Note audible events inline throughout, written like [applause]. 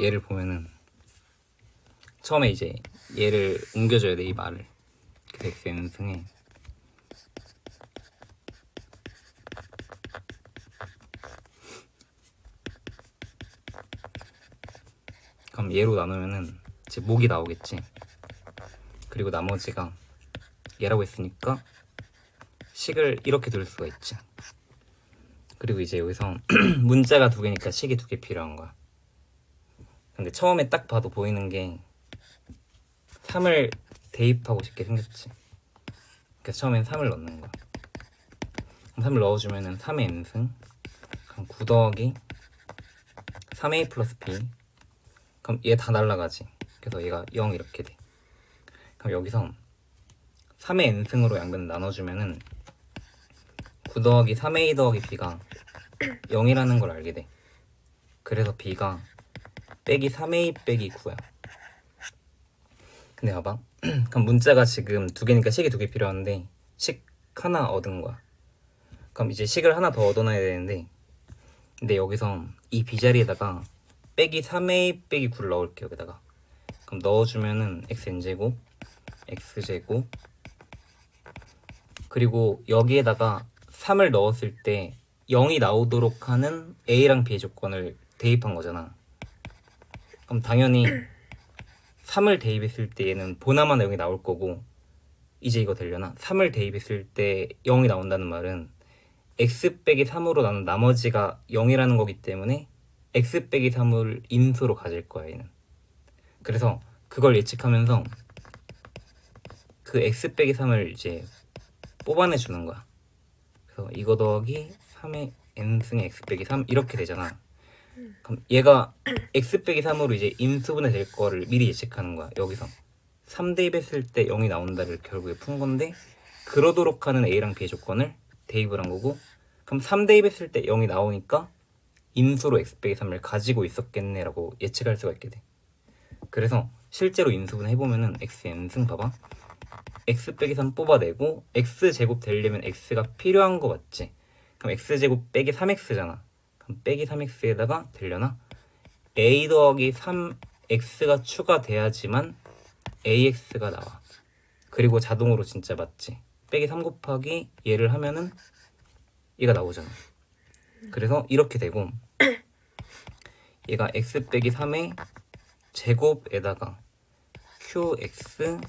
얘를 보면은 처음에 이제 얘를 옮겨줘야 돼 이 말을. 그래서 x n승에 그럼 얘로 나누면은 이제 목이 나오겠지. 그리고 나머지가 얘라고 했으니까 식을 이렇게 둘 수가 있지. 그리고 이제 여기서 [clears throat] 문자가 두 개니까 식이 두 개 필요한 거야 근데 처음에 딱 봐도 보이는 게 3을 대입하고 싶게 생겼지. 그래서 처음엔 3을 넣는 거야. 그럼 3을 넣어주면은 3의 n승 그럼 9 더하기 3a 플러스 b. 그럼 얘 다 날라가지. 그래서 얘가 0 이렇게 돼. 그럼 여기서 3의 n승으로 양변을 나눠주면은 9 더하기 3a 더하기 b가 0이라는 걸 알게 돼. 그래서 b가 빼기 3a 빼기 9야. 근데 봐봐. [clears throat] 그럼 문자가 지금 두 개니까 식이 두 개 필요한데 식 하나 얻은 거야. 그럼 이제 식을 하나 더 얻어놔야 되는데 근데 여기서 이 b자리에다가 빼기 3a 빼기 9를 넣을게 여기다가. 그럼 넣어주면은 xn제곱 x제곱. 그리고 여기에다가 3을 넣었을 때 0이 나오도록 하는 a랑 b의 조건을 대입한 거잖아 그럼 당연히 3을 대입했을 때 얘는 보나마나 0이 나올 거고 이제 이거 되려나? 3을 대입했을 때 0이 나온다는 말은 x 빼기 3으로 나눈 나머지가 0이라는 거기 때문에 x 빼기 3을 인수로 가질 거야 얘는. 그래서 그걸 예측하면서 그 x 빼기 3을 이제 뽑아내 주는 거야. 그래서 이거 더하기 3의 n승의 x 빼기 3 이렇게 되잖아 그럼 얘가 x 빼기 3으로 이제 인수분해 될 거를 미리 예측하는 거야 여기서. 3 대입했을 때 0이 나온다를 결국에 푼 건데 그러도록 하는 a랑 b의 조건을 대입을 한 거고 그럼 3 대입했을 때 0이 나오니까 인수로 x 빼기 3을 가지고 있었겠네라고 예측할 수가 있게 돼. 그래서 실제로 인수분 해보면은 x n승 봐봐. X 빼기 3 뽑아내고 x 제곱 되려면 x가 필요한 거 맞지? 그럼 x 제곱 빼기 3x잖아 그럼 빼기 3x에다가 되려나? a 더하기 3x가 추가돼야지만 ax가 나와. 그리고 자동으로 진짜 맞지? 빼기 3 곱하기 얘를 하면은 얘가 나오잖아. 그래서 이렇게 되고 [clears throat] 얘가 x 빼기 3의 제곱에다가 qx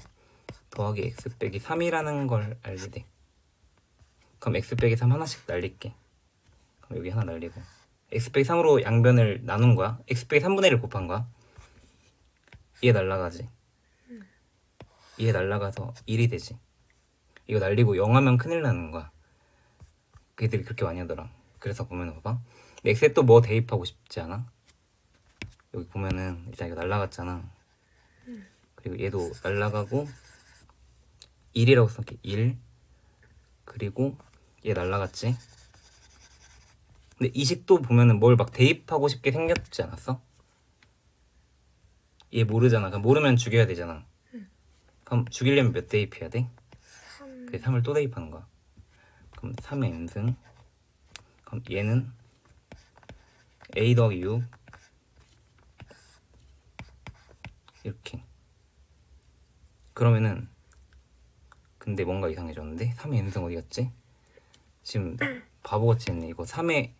더하기 x 빼기 3이라는 걸 알게 돼 그럼 x 빼기 3 하나씩 날릴게. 그럼 여기 하나 날리고 x 빼기 3으로 양변을 나눈 거야? x 빼기 3분의 1을 곱한 거야? 얘 날라가지. 얘 날라가서 1이 되지. 이거 날리고 0 하면 큰일 나는 거야. 걔들이 그렇게 많이 하더라. 그래서 보면 봐봐. x에 또뭐 대입하고 싶지 않아? 여기 보면은 일단 이거 날라갔잖아. 그리고 얘도 날라가고 1이라고 써게 1 그리고 얘 날라갔지 근데 이 식도 보면은 뭘 막 대입하고 싶게 생겼지 않았어? 얘 모르잖아. 그럼 모르면 죽여야 되잖아. 그럼 죽이려면 몇 대입해야 돼? 3그 3을 또 대입하는 거야. 그럼 3의 n승 그럼 얘는? A 더하기 6 이렇게. 그러면은 근데 뭔가 이상해졌는데? 3의 n승 어디 갔지? 지금 [clears throat] 바보같이 했네. 이거 3의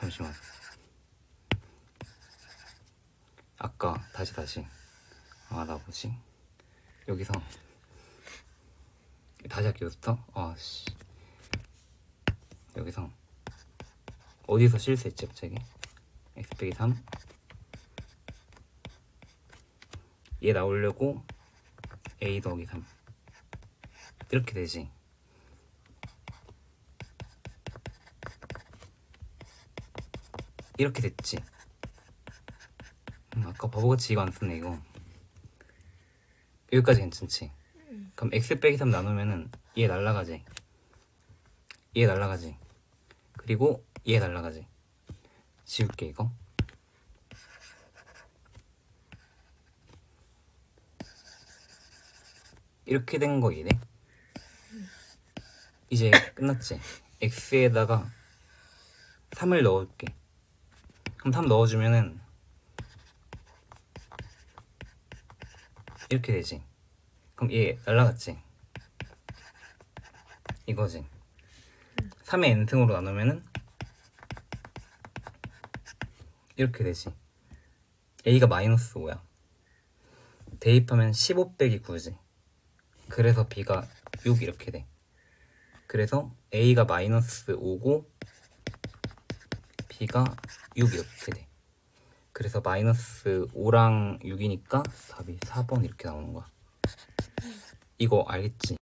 잠시만. 아까 다시 다시. 아 나 뭐지? 여기서. 다시 할게요 부터? 아 씨. 여기서. 어디서 실수했지 갑자기? X 빼기 3 얘 나오려고 a 더하기 3 이렇게 되지 이렇게 됐지. 음, 아까 바보같이 이거 안 쓰네 이거. 여기까지 괜찮지? 그럼 x 빼기 3 나누면은 얘 날라가지? 얘 날라가지? 그리고 얘 날라가지? 지울게 이거. 이렇게 된거 이네 이제 끝났지? X에다가 3을 넣을게 그럼 3 넣어주면은 이렇게 되지. 그럼 얘 날라갔지. 이거지. 3의 n승으로 나누면은 이렇게 되지. a가 마이너스 5야. 대입하면 15 빼기 9지. 그래서 b가 6 이렇게 돼. 그래서 a가 마이너스 5고 b가 6 이렇게 돼. 그래서 마이너스 5랑 6이니까 답이 4번 이렇게 나오는 거야. 이거 알겠지?